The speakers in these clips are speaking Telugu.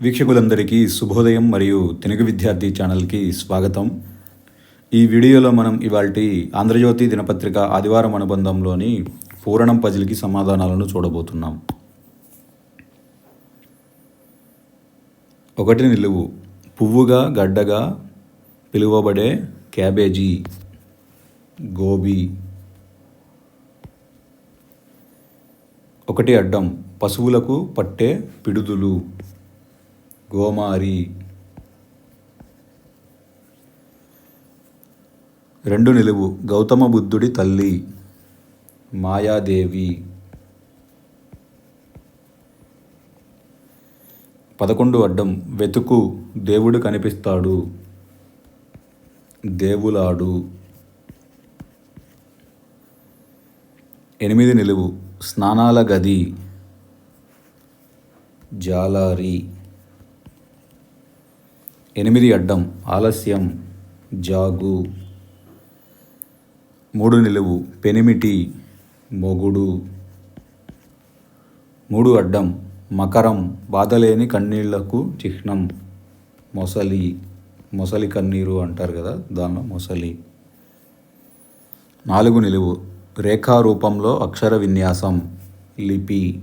వీక్షకులందరికీ శుభోదయం మరియు తెలుగు విద్యార్థి ఛానల్కి స్వాగతం. ఈ వీడియోలో మనం ఇవాళ ఆంధ్రజ్యోతి దినపత్రిక ఆదివారం అనుబంధంలోని పూరణం పజిల్కి సమాధానాలను చూడబోతున్నాం. ఒకటి నిలువు పువ్వుగా గడ్డగా పిలువబడే క్యాబేజీ గోబీ. ఒకటి అడ్డం పశువులకు పట్టే పిడుదులు. గోమారి. రెండు నిలువు. గౌతమ బుద్ధుడి తల్లి. మాయాదేవి. పదకొండు అడ్డం. వెతుకు. దేవుడు కనిపిస్తాడు. దేవులాడు. ఎనిమిది నిలువు. స్నానాల గది. జాలారి. ఎనిమిది అడ్డం ఆలస్యం జాగు. మూడు నిలువు పెనిమిటి మొగుడు. మూడు అడ్డం మకరం బాధలేని కన్నీళ్ళకు చిహ్నం. మొసలి మొసలి కన్నీరు అంటారు కదా దానిలో మొసలి. నాలుగు నిలువు రేఖారూపంలో అక్షర విన్యాసం లిపి.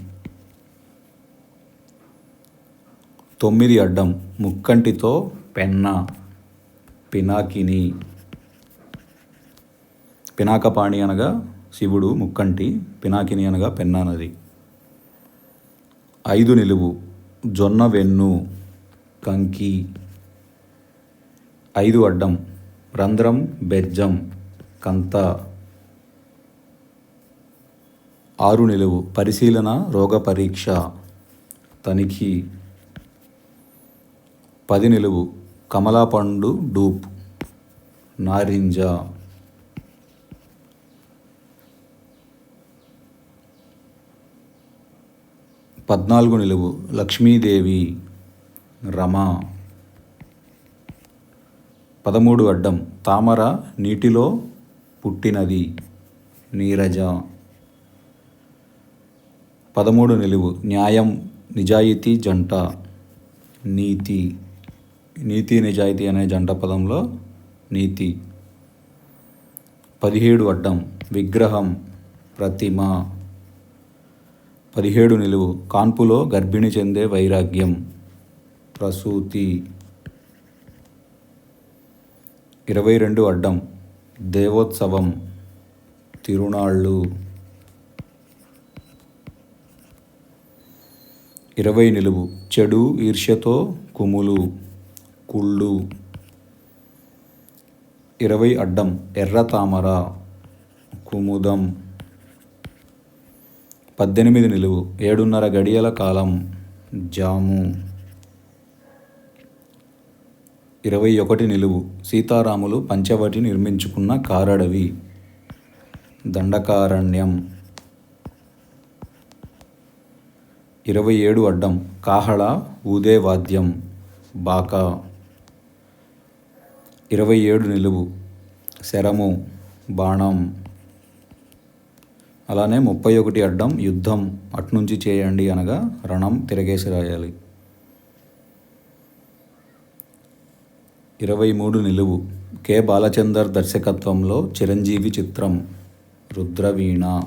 తొమ్మిది అడ్డం ముక్కంటితో పెన్న పినాకిని పినాకపాణి అనగా శివుడు ముక్కంటి పినాకిని అనగా పెన్నా నది. ఐదు నిలువు జొన్న వెన్ను కంకి. ఐదు అడ్డం రంధ్రం బెజ్జం కంత. ఆరు నిలువు పరిశీలన రోగ పరీక్ష తనిఖీ. పది నిలువు కమలాపండు డూప్ నారింజ. పద్నాలుగు నిలువు లక్ష్మీదేవి రమ. పదమూడు అడ్డం తామర నీటిలో పుట్టినది నీరజ. పదమూడు నిలువు న్యాయం నిజాయితీ జంట నీతి. నీతి నిజాయితీ అనే జంట పదంలో నీతి. పదిహేడు అడ్డం విగ్రహం ప్రతిమ. పదిహేడు నిలువు కాన్పులో గర్భిణి చెందే వైరాగ్యం. ప్రసూతి. ఇరవై రెండు అడ్డం దేవోత్సవం తిరునాళ్ళు. ఇరవై నిలువు చెడు ఈర్ష్యతో కుములు. కుళ్ళు. ఇరవై అడ్డం ఎర్ర తామర కుముదం. పద్దెనిమిది నిలువు ఏడున్నర గడియల కాలం జాము. ఇరవై ఒకటి నిలువు సీతారాములు పంచవటి నిర్మించుకున్న కారడవి. దండకారణ్యం. ఇరవై ఏడు అడ్డం కాహళ ఊదే వాద్యం బాకా. ఇరవై ఏడు నిలువు శరము బాణం అలానే ముప్పై ఒకటి అడ్డం యుద్ధం అట్నుంచి చేయండి అనగా రణం తిరగేసి రాయాలి. ఇరవై మూడు నిలువు కె. బాలచందర్ దర్శకత్వంలో చిరంజీవి చిత్రం రుద్రవీణ.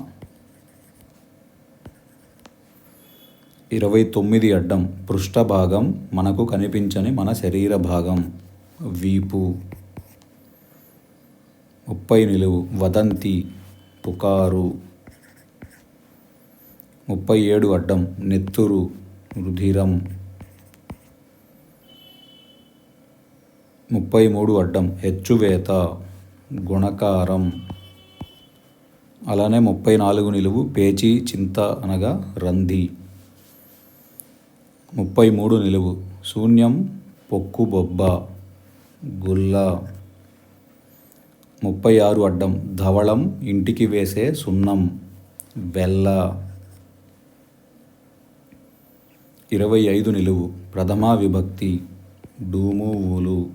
ఇరవై తొమ్మిది అడ్డం పృష్ఠభాగం మనకు కనిపించని మన శరీర భాగం. వీపు ముప్పై నిలువు వదంతి పుకారు ముప్పై ఏడు అడ్డం నెత్తురు రుధిరం ముప్పై మూడు అడ్డం హెచ్చువేత గుణకారం అలానే ముప్పై నాలుగు నిలువు పేచీ చింత అనగా రంది ముప్పై మూడు నిలువు శూన్యం పొక్కు బొబ్బ గుల్ల. ముప్పై ఆరు అడ్డం. ధవళం ఇంటికి వేసే సున్నం. వెల్ల. ఇరవై ఐదు నిలువు. ప్రథమా విభక్తి. డూము ఊలు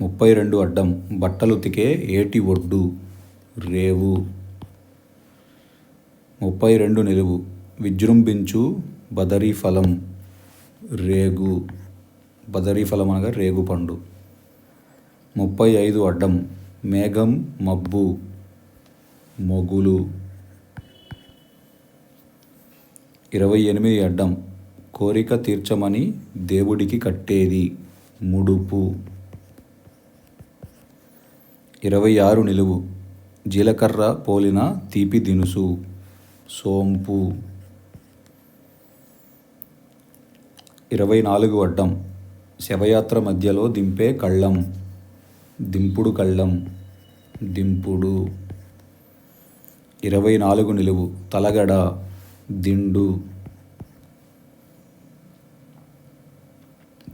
ముప్పై రెండు అడ్డం. బట్టలు ఉతికే ఏటి ఒడ్డు. రేవు. ముప్పై రెండు నిలువు. విజృంభించు బదరీ ఫలం రేగు బదరీ ఫలం అనగా రేగు పండు ముప్పై ఐదు అడ్డం మేఘం మబ్బు మొగులు. ఇరవై ఎనిమిది అడ్డం కోరిక తీర్చమని దేవుడికి కట్టేది ముడుపు. ఇరవై ఆరు నిలువు జీలకర్ర పోలిన తీపి దినుసు సోంపు. ఇరవై నాలుగు అడ్డం. శవయాత్ర మధ్యలో దింపే కళ్ళం. దింపుడు కళ్ళం. దింపుడు. ఇరవై నాలుగు నిలువు. తలగడ. దిండు.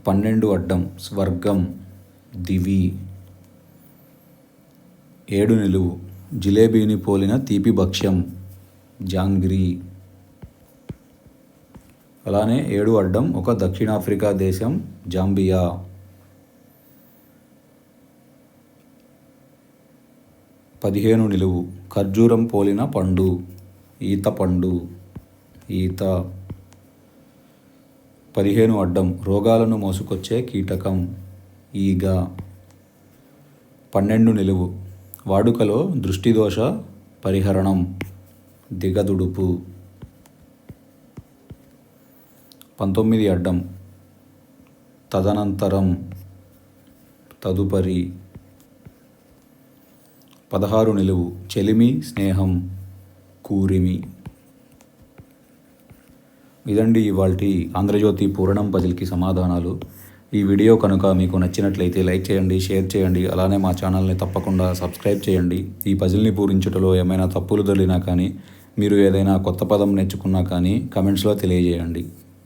పన్నెండు అడ్డం. స్వర్గం. దివి. ఏడు నిలువు. జిలేబీని పోలిన తీపి భక్ష్యం. జాంగ్రీ. అలానే ఏడు అడ్డం ఒక దక్షిణాఫ్రికా దేశం జాంబియా. పదిహేను నిలువు. ఖర్జూరం పోలిన పండు. ఈత పండు. ఈత. పదిహేను అడ్డం. రోగాలను మోసుకొచ్చే కీటకం. ఈగ. పన్నెండు నిలువు. వాడుకలో దృష్టిదోష పరిహరణం. దిగదుడుపు. పంతొమ్మిది అడ్డం. తదనంతరం తదుపరి పదహారు నిలువు. చెలిమి స్నేహం కూరిమి. ఇదండి ఇవాళ ఆంధ్రజ్యోతి పూరణం పజిల్కి సమాధానాలు. ఈ వీడియో కనుక మీకు నచ్చినట్లయితే లైక్ చేయండి షేర్ చేయండి అలానే మా ఛానల్ని తప్పకుండా సబ్స్క్రైబ్ చేయండి. ఈ పజిల్ని పూరించుటలో ఏమైనా తప్పులు దొరికినా కానీ మీరు ఏదైనా కొత్త పదం నేర్చుకున్నా కానీ కమెంట్స్లో తెలియజేయండి.